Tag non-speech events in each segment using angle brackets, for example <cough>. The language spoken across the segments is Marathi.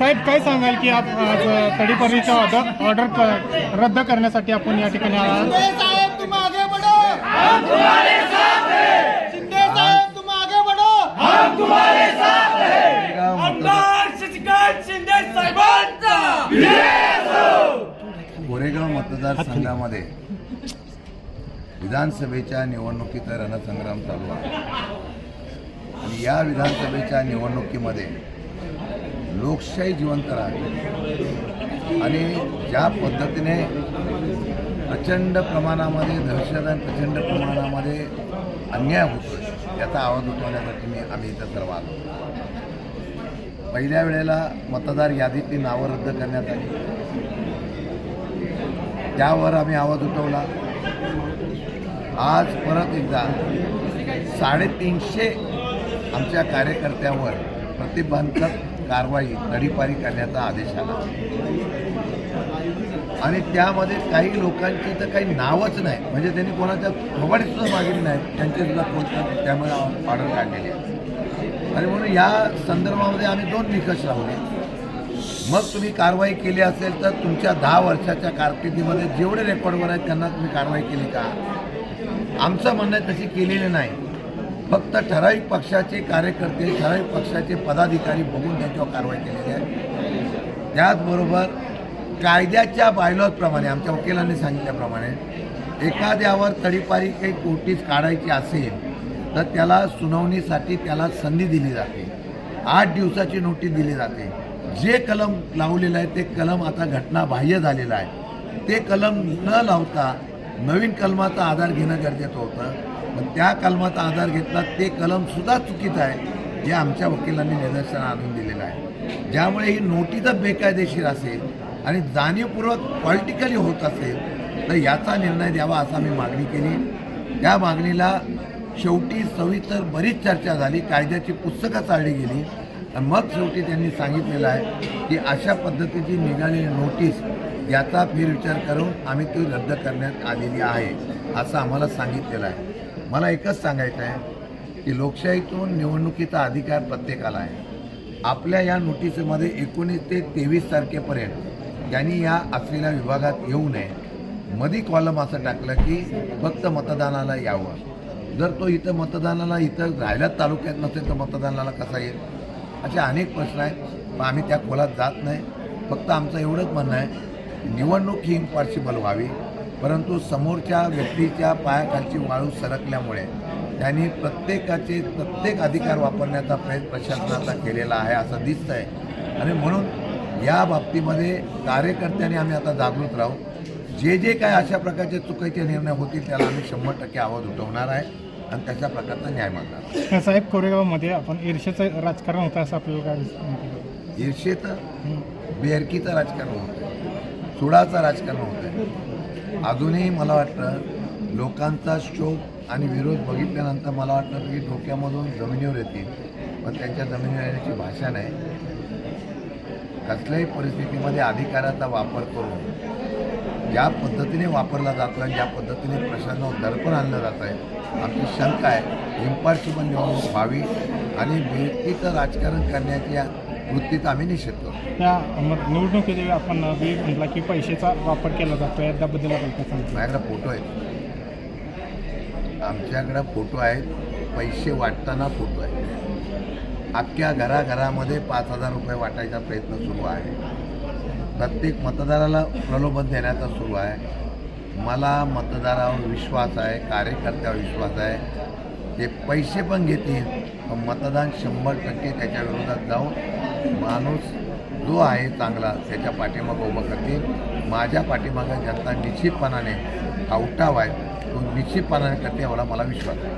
साहेब काय सांगाल की आप आज तडीपारीचा ऑर्डर ऑर्डर क- रद्द करण्यासाठी आपण या ठिकाणी आलात शिंदे साहेब तुम आगे बढ़ो हम तुम्हारे साथ हैं शिंदे साहेब तुम आगे बढ़ो आमदार शशिकांत शिंदे साहेबांचा. कोरेगाव मतदारसंघामध्ये विधानसभेच्या निवडणुकीचा रणसंग्राम चालू आहे. आणि या विधानसभेच्या निवडणुकीमध्ये लोकशाही जिवंत राहते आणि ज्या पद्धतीने प्रचंड प्रमाणामध्ये दहशत आणि प्रचंड प्रमाणामध्ये अन्याय होतो याचा आवाज उठवण्यासाठी मी आम्ही इथं सर्व आलो. पहिल्या वेळेला मतदार यादीतली नावं रद्द करण्यात आली. त्यावर आम्ही आवाज उठवला. आज परत एकदा साडेतीनशे आमच्या कार्यकर्त्यांवर प्रतिबंधक कारवाई तडीपारी करण्याचा आदेश आला. आणि त्यामध्ये काही लोकांची तर काही नावच नाही. म्हणजे त्यांनी कोणाच्या खबरी सुद्धा मागितली नाही. त्यांचे सुद्धा कोणतं त्यामुळे ऑर्डर काढलेली आहे. आणि म्हणून या संदर्भामध्ये आम्ही दोन निकष लावले मग तुम्ही कारवाई केली असेल तर तुमच्या दहा वर्षाच्या कारकिर्दीमध्ये जेवढे रेकॉर्डवर आहेत त्यांना तुम्ही कारवाई केली का? आमचं म्हणणं आहे तशी केलेली नाही. फक्त ठराविक पक्षाचे कार्यकर्ते ठराविक पक्षाचे पदाधिकारी बघून त्यांच्यावर कारवाई केलेली आहे. त्याचबरोबर कायद्याच्या बायलॉजप्रमाणे आमच्या वकिलांनी सांगितल्याप्रमाणे एखाद्यावर तडीपारी काही कोटीच काढायची असेल तर त्याला सुनावणीसाठी त्याला संधी दिली जाते. आठ दिवसाची नोटीस दिली जाते. जे कलम लावलेलं आहे ते कलम आता घटनाबाह्य झालेलं आहे. ते कलम न लावता नवीन कलमाचा आधार घेणं गरजेचं होतं. पण त्या कलमाचा आधार घेतला ते कलमसुद्धा चुकीचं आहे जे आमच्या वकिलांनी निदर्शन आणून दिलेलं आहे. ज्यामुळे ही नोटीसच बेकायदेशीर असेल आणि जाणीवपूर्वक पॉलिटिकली होत असेल तर याचा निर्णय द्यावा असा मी मागणी केली. त्या मागणीला शेवटी सविस्तर बरीच चर्चा झाली कायद्याची पुस्तकं चालली गेली. मग शेवटी त्यांनी सांगितलेलं आहे की अशा पद्धतीची निघालेली नोटीस याचा फेरविचार करून आम्ही ती रद्द करण्यात आलेली आहे असं आम्हाला सांगितलेलं आहे. मला एकच सांगायचं आहे की लोकशाहीतून निवडणुकीचा अधिकार प्रत्येकाला आहे. आपल्या या नोटीसमध्ये एकोणीस ते तेवीस तारखेपर्यंत यांनी या असलेल्या विभागात येऊ नये. मधी कॉलम असं टाकलं की फक्त मतदानाला यावं. जर तो इथं मतदानाला इथं राहिल्याच तालुक्यात नसेल तर मतदानाला कसा येईल? असे अनेक प्रश्न आहेत. पण आम्ही त्या खोलात जात नाही. फक्त आमचं एवढंच म्हणणं आहे निवडणूक ही इम्पॉसिबल व्हावी. परंतु समोरच्या व्यक्तीच्या पायाखालची वाळू सरकल्यामुळे त्यांनी प्रत्येकाचे प्रत्येक अधिकार वापरण्याचा प्रयत्न प्रशासनाचा केलेला आहे असं दिसतं आहे आणि म्हणून या बाबतीमध्ये कार्यकर्त्यांनी आम्ही आता जागृत राहू. जे जे काय अशा प्रकारचे चुकीचे निर्णय होतील त्याला आम्ही शंभर टक्के आवाज उठवणार आहे आणि तशा प्रकारचा न्याय मागणार साहेब कोरेगावमध्ये आपण ईर्षेचं राजकारण होतं असं आपल्याला काय? ईर्षेचं. बेरकीचं राजकारण होतं. सुडाचं राजकारण होतं. अजूनही मला वाटतं लोकांचा शोक आणि विरोध बघितल्यानंतर मला वाटतं की डोक्यामधून जमिनीवर येतील. पण त्यांच्या जमिनीवर येण्याची भाषा नाही. कसल्याही परिस्थितीमध्ये अधिकाराचा वापर करून ज्या पद्धतीने वापरला जातो आहे ज्या पद्धतीने प्रशासनावर दडपण आणलं जात आहे आमची शंका आहे. इम्पार्शिबल निवडणूक व्हावी आणि व्यक्तीचं राजकारण करण्याच्या वृत्तीचा आम्ही निषेध करतो. त्या मग निवडणुकीत आपण बी म्हटला की पैशाचा वापर केला जातो याबद्दल आपण काय सांगतो? माझ्याकडे फोटो आहेत. आमच्याकडे फोटो आहेत. पैसे वाटताना फोटो आहेत. अख्ख्या घराघरामध्ये पाच हजार रुपये वाटायचा प्रयत्न सुरू आहे. प्रत्येक मतदाराला प्रलोभन देण्याचा सुरू आहे. मला मतदारावर विश्वास आहे कार्यकर्त्यावर विश्वास आहे. ते पैसे पण घेतील मतदान शंभर टक्के त्याच्या विरोधात जाऊन माणूस जो आहे चांगला त्याच्या पाठीमागं उभं करतील. माझ्या पाठीमागं जनता निश्चितपणाने हा उठाव आहे तो निश्चितपणाने करते एवढा मला विश्वास आहे.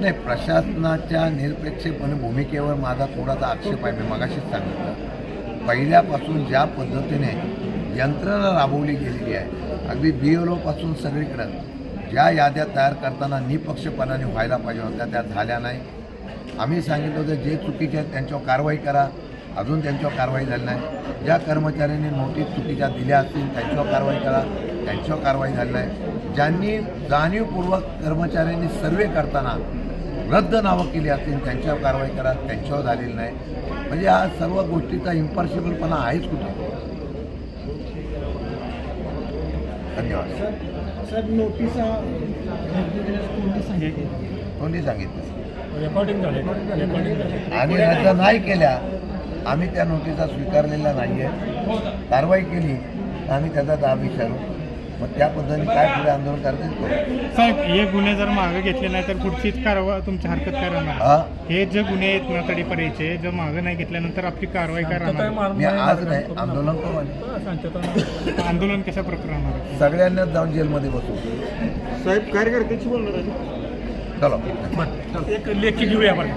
नाही प्रशासनाच्या निरपेक्षपणे भूमिकेवर माझा थोडासा आक्षेप आहे. मी मगाशीच सांगितलं. पहिल्यापासून ज्या पद्धतीने यंत्रणा राबवली गेलेली आहे अगदी बी एल ओपासून सगळीकडं ज्या याद्या तयार करताना निपक्षपणाने व्हायला पाहिजे होत्या त्या झाल्या नाही. आम्ही सांगितलं होतं जे चुकीचे आहेत त्यांच्यावर कारवाई करा. अजून त्यांच्यावर कारवाई झाली नाही. ज्या कर्मचाऱ्यांनी नोटीस चुकीच्या दिल्या असतील त्यांच्यावर कारवाई करा. त्यांच्यावर कारवाई झाली नाही. ज्यांनी जाणीवपूर्वक कर्मचाऱ्यांनी सर्वे करताना रद्द नावं केली असतील त्यांच्यावर कारवाई करा. त्यांच्यावर झालेली नाही. म्हणजे हा सर्व गोष्टीचा इम्पॉसिबलपणा आहेच कुठे? धन्यवाद. साहेब नोटीस कोणी सांगितलं? रेकॉर्डिंग झाले. रेकॉर्डिंग झाले. आणि रद्द नाही केल्या. आम्ही त्या नोटिसा स्वीकारलेल्या नाही आहे कारवाई केली. तर आम्ही त्याचा दाब विचारू. मग त्या पद्धतीने काय पुढे आंदोलन करायचं. साहेब हे गुन्हे जर मागे घेतले नाही तर पुढची कारवाई तुमची हरकत काय राहणार? हा? हे जे गुन्हे आहेत ना तडीपरीचे जर मागे नाही घेतल्यानंतर आपली कारवाई काय राहणार? मी आज नाही आंदोलन करू. <laughs> आंदोलन कशा प्रकारे राहणार आहे? सगळ्यांनाच जाऊन जेलमध्ये बसू. साहेब कार्यकर्त्याची बोलणार आहे. चलो. एक लेखी घेऊया आपण.